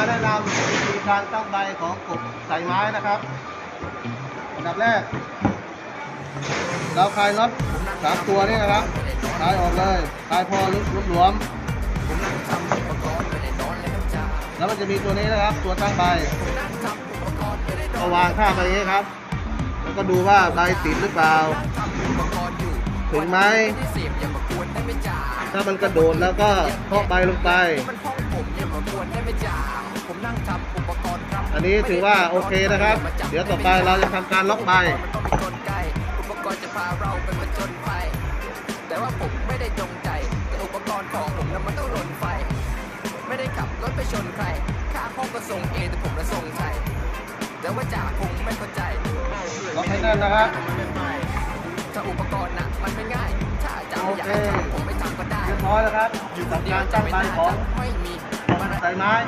มาแนะนำวิธีการตั้งใบของกบใส่ไม้นะครับอันดับแรก เราคลายน็อตสามตัวนี้นะครับคลายออกเลยคลายพอลุกหลวมแล้วมันจะมีตัวนี้นะครับ ตัวตั้งใบก็วางข้างไปอย่างนี้ครับ แล้วก็ดูว่าใบติดหรือเปล่าถึงไหมถ้ามันกระโดดแล้วก็เคาะใบลงไป อันนี้ถือว่าโอเคนะครับ เดี๋ยวต่อไปเราจะทำการล็อกใบอุปกรณ์จะพาเราไปผจญภัยแต่ว่าผมไม่ได้จงใจแต่อุปกรณ์ของผมนั้นมันต้องหล่นไฟ ไม่ได้ขับรถไปชนใครค่าห้องก็ส่งเองแต่ผมละส่งใจแต่ว่าจ่าคงไม่เข้าใจล็อกให้แน่นนะครับถ้าอุปกรณ์น่ะมันไม่ง่าย ถ้าจ่าอยากให้ทำผมไม่ทำก็ได้เรียบร้อยแล้วครับอยู่คกับนเดียกาวรจะตั้งไม่ใบน่าของจะไม่มี thoải mái